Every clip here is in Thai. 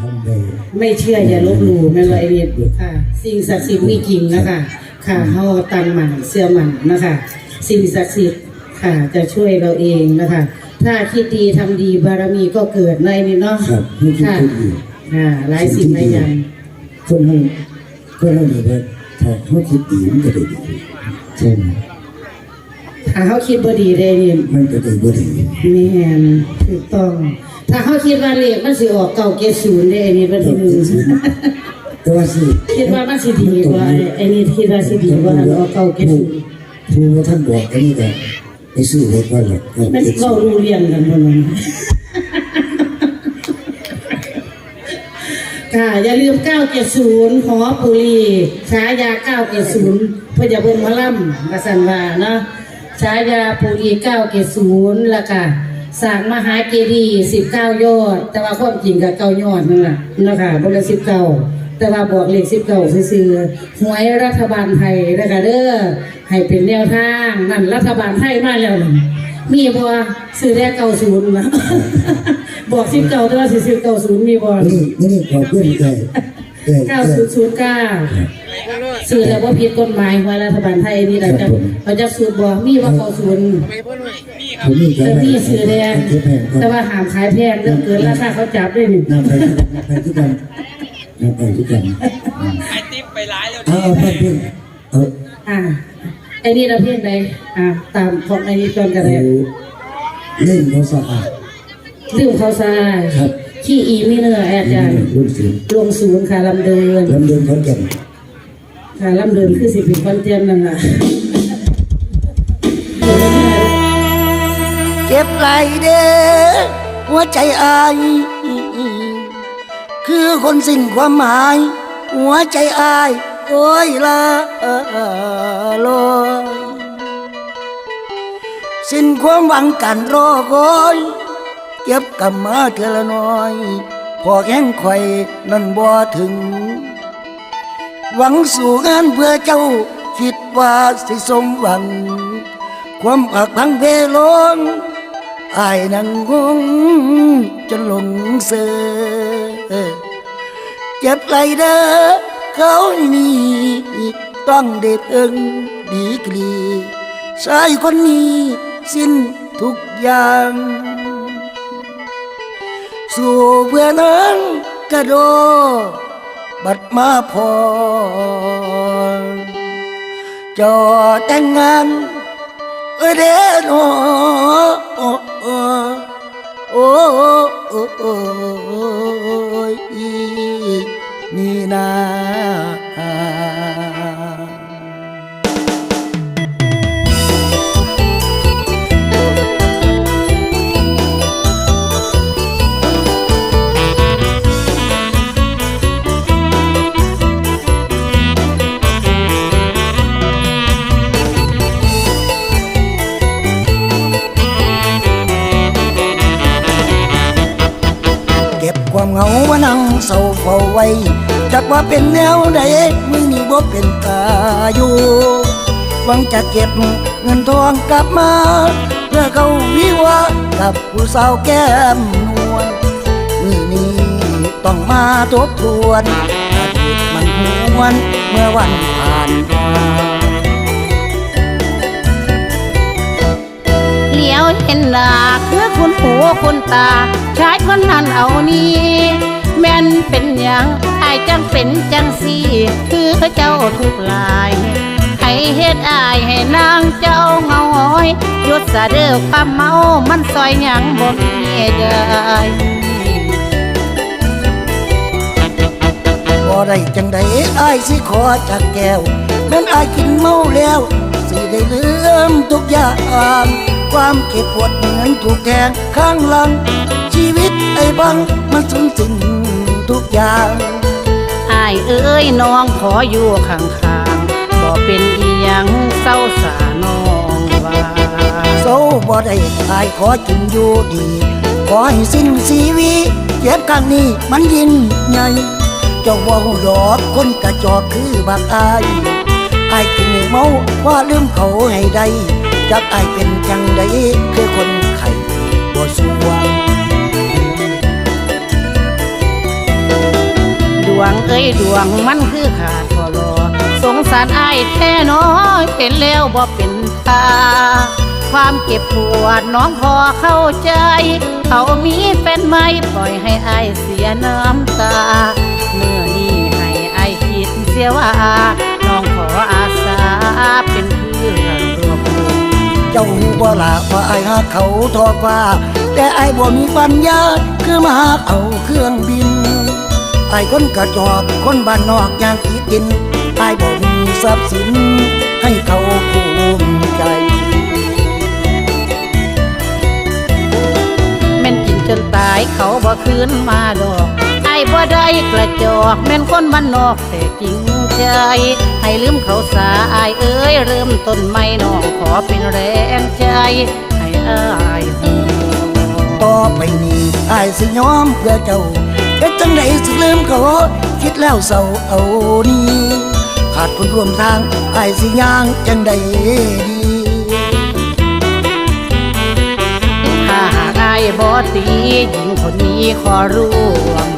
ทำได้ไม่เชื่ออย่าลบหลู่แม่นว่าไอเดียค่ะ สิ่งศักดิ์สิทธิ์มีจริงนะคะ ค่ะเฮาตั้งมั่นเชื่อมั่นนะคะ สิ่งศักดิ์สิทธิ์ค่ะจะช่วยเราเองนะคะ ถ้าคิดดีทำดีบารมีก็เกิดในนี่เนาะครับไม่คิดค่ะคนอื่นค่ะหลายสิ่งหลายอย่างคนเราคนเราเนี่ยว่าถ้าเขาคิดดีมันก็ได้ดีใช่ไหมถ้าเขาคิดบ่ดีได้นี่มันก็ได้บ่ดีแม่นถูกต้อง ถ้าเขาคิดว่าเลขมันสิออกเก่าเกศูนย์ได้อันนี้เป็นที่หนึ่งแต่ว่าสิคิดว่ามันสิดีกว่าไอ้นี่คิดว่าสิดีกว่าอันออกเก่าเกศูนย์ผู้ว่าท่านบอกกันนี่ก็ไปซื้อรถว่าหลักก็มันเก็บเรารู้เรียงกันหมดเลยค่ะอย่าลืม 970 หอปุรีฉายา 970 เพื่อจะเบิ่งหมาล่ำกระสันว่าเนาะฉายาปุรี 970 แล้วก็ สร้างมหาเจดีย์19ยอด แต่ว่าความจริงก็9ยอดนั่นแหละนะค่ะบ่ละ19แต่ว่าบอกเลข19ซื่อหวยรัฐบาลไทยนะคะเด้อให้เป็นแนวทางนั่นรัฐบาลไทยมาแล้วมีบ่ซื้อแรกเก้าศูนย์นะบอกสิบเก้าแต่ว่าซื้อเก้าศูนย์มีบ่นี่นี่ขอเพื่อนได้ได้ เก้าได้ศูนย์ศูนย์เก้าซื้อแล้วว่าผิดกฎหมายว่ารัฐบาลไทยนี่แหละจะเขาจะสูตรบ่มีว่าเก้าศูนย์ผมนี่ก็แต่ได้มีซื้อแดงแพงคแต่รับว่าหามขายแพงเรื่องเกินราคาเขาจับด้วยนี่นำไปนำไปทุกกันนำไปทุกกันไอติ๊บไปร้ายแล้วเอาเอาเพื่อนเพื่อนเอาอ่าไอ้นี่เราเพี้ยนใดอ่าตามของไอ้นี่ก่อนกันเอาเลยเล่นเขาสะอาดลืมเขาซายครับ ขี้อีมิเนอร์แอดจันรุ่นสูงลงศูนย์ค่ะลำเดินลำเดินขอนแก่นค่ะลำเดินคือสิเป็นคอนเทนต์นั่นแหละเจ็บไหลเด้อหัวใจอาย คือคนสิ้นความหมาย หัวใจอาย โอ้ยละลอยสิ้นความหวังกันรอคอย เก็บกำมาเทอละน้อย พอแข้งไข่นั่นบ่ถึง หวังสู่งานเพื่อเจ้าคิดว่าสิสมหวัง ความอักพังเพลงอายนังงงจนหลงเสือเจ็บไหลเด้อเขานี่ต้องเด็ดเอิงดีกรีชายคนนี้สิ้นทุกอย่าง สู่เพื่อนั้นกระโดบัดมาพอจอแต่งงานเอเด้อโนโอ้โอ้โอ้โอ้โอ้ยนี่นา นั่งเศร้าเฝ้าไว้จักว่าเป็นแนวใดมือนี้บ่เป็นตาอยู่หวังจะเก็บเงินทองกลับมา เพื่อเขาวิวากับผู้สาวแก้มนวลมือนี้ต้องมาทบทวนอดีตมันหวนเมื่อวันผ่านมาเหลียวเห็นหน้าคือคุณหูคุณตาชายคนนั้นเอานี้ แม่นเป็นอย่างอายจังเป็นจังสีคือเจ้าทุกลายให้เฮ็ดอายให้นางเจ้าเงาหอยหยุดสะเด้อความเมามันซอยหยังบ่มีได้บ่ได้จังใดอายสิขอจากแก้วแม่นอายกินเมาแล้วสิได้ลืมทุกอย่างความเก็บปวดเหมือนถูกแทงข้างหลังชีวิตไอ้บังมันสูญสิ้น ย่างอายเอ้ยน้องขออยู่ข้างๆบ่เป็นอีหยังเศร้าสาน้องว่าโซบ่ได้อายขอกินอยู่ดี ขอให้สิ้นชีวิตเจ็บครั้งนี้มันยิ่งใหญ่เจ้าว่าหูดอกคนกระจอกคือบักอายอายกินให้เมาว่าลืมเขาให้ได้จักอายเป็นจังใดคือคนไข้บ่สวง วงเอ้ยดวงมันคือขาดพอรอสงสารอายแท้น้อยเห็นแล้วบ่เป็นตาความเก็บปวดน้องพอเข้าใจ เขามีแฟนไหมปล่อยให้อายเสียน้ำตา เมื่อนี้ให้อายคิดเสียว่า น้องขออาสาเป็นเพื่อนร่วมวงเจ้าหูบ่ละว่าไอ้หักเขาทอฟ้าแต่ไอ้บ่มีปัญญา คือมาหาเอาเครื่องบิน ไอ้ายคนกระจอกคนบ้านนอกอย่างกีดินไอ้ายบ่มีทรัพย์สิน ให้เขาภูมิใจแม่นกินจนตายเขาบ่คืนมาดอก ไอ้บ่ได้กระจอกแม่นคนบ้านนอกแต่จริงใจ ให้ลืมเขาสาอายเอ้ยเริ่มต้นไม่น้องขอเป็นแรงใจ ให้อายฮู้ต่อไปนี้ไอ้ายสิยอมเพื่อเจ้า เฮ็ดจังไดสิลืมเขาคิดแล้วเศร้าเอานี่ขาดคนร่วมทางไอ้ายสิย่างจังไดดีถ้าหากอายบ่ตีหญิงคนนี้ขอร่วม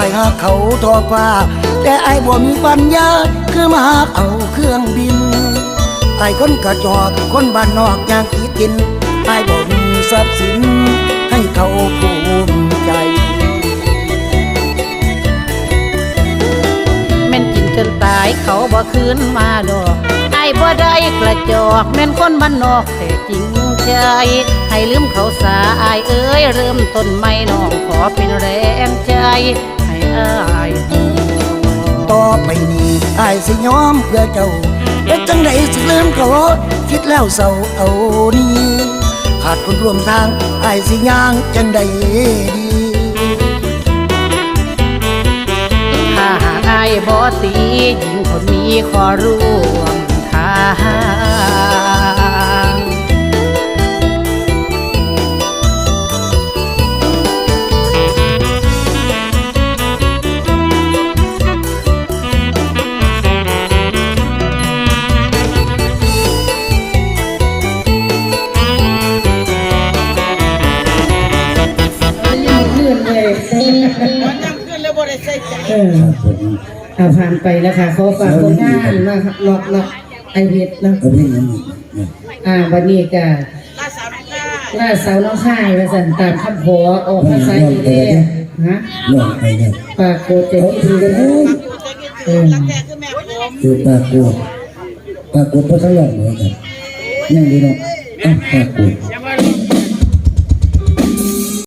อ้ายหักเขาทอฟ้า แต่ไอ้ายบ่มีปัญญา คือมาหาเอาเครื่องบินไอ้คนกระจอกคนบ้านนอกอย่างกีดินไอ้บ่มีทรัพย์สิน ให้เขาภูมิใจแม่นกินจนตายเขาบ่คืนมาดอกไอ้บ่ได้กระจอกแม่นคนบ้านนอกแต่จริงใจให้ลืมเขาสาอายเอ้ยเริ่มต้นไม่น้องขอเป็นแรงใจ อายฮู้ต่อไปนี้ไอ้ายสิยอมเพื่อเจ้าเฮ็ดจังไดสิลืมเขาคิดแล้วเศร้าเอานี่ขาดคนร่วมทางไอ้ายสิย่างจังไดดีถ้าหากอายบ่ตีหญิงคนนี้ขอร่วมทางยัง ใส่ใจเออครับผมเอาผ่านไปแล้วค่ะเขาฝากผลงานนะครับล็อกล็อกไอเวทเนาะเอาเพลงนั้นอีกนะอ่าวันนี้ก็ลาสามห้าล่าเสาน้องค่ายมาสั่นตามคำขอออกภาษาอีเล่ฮะลองไปเนี่ยปากโกเจที่ถือกันเอ้ยอยู่ใจกินถือรักแท้คือแม่ผมคือปากกูปากกูเพราะทั้งหลอดเลยครับยังดีเนาะอะปากกู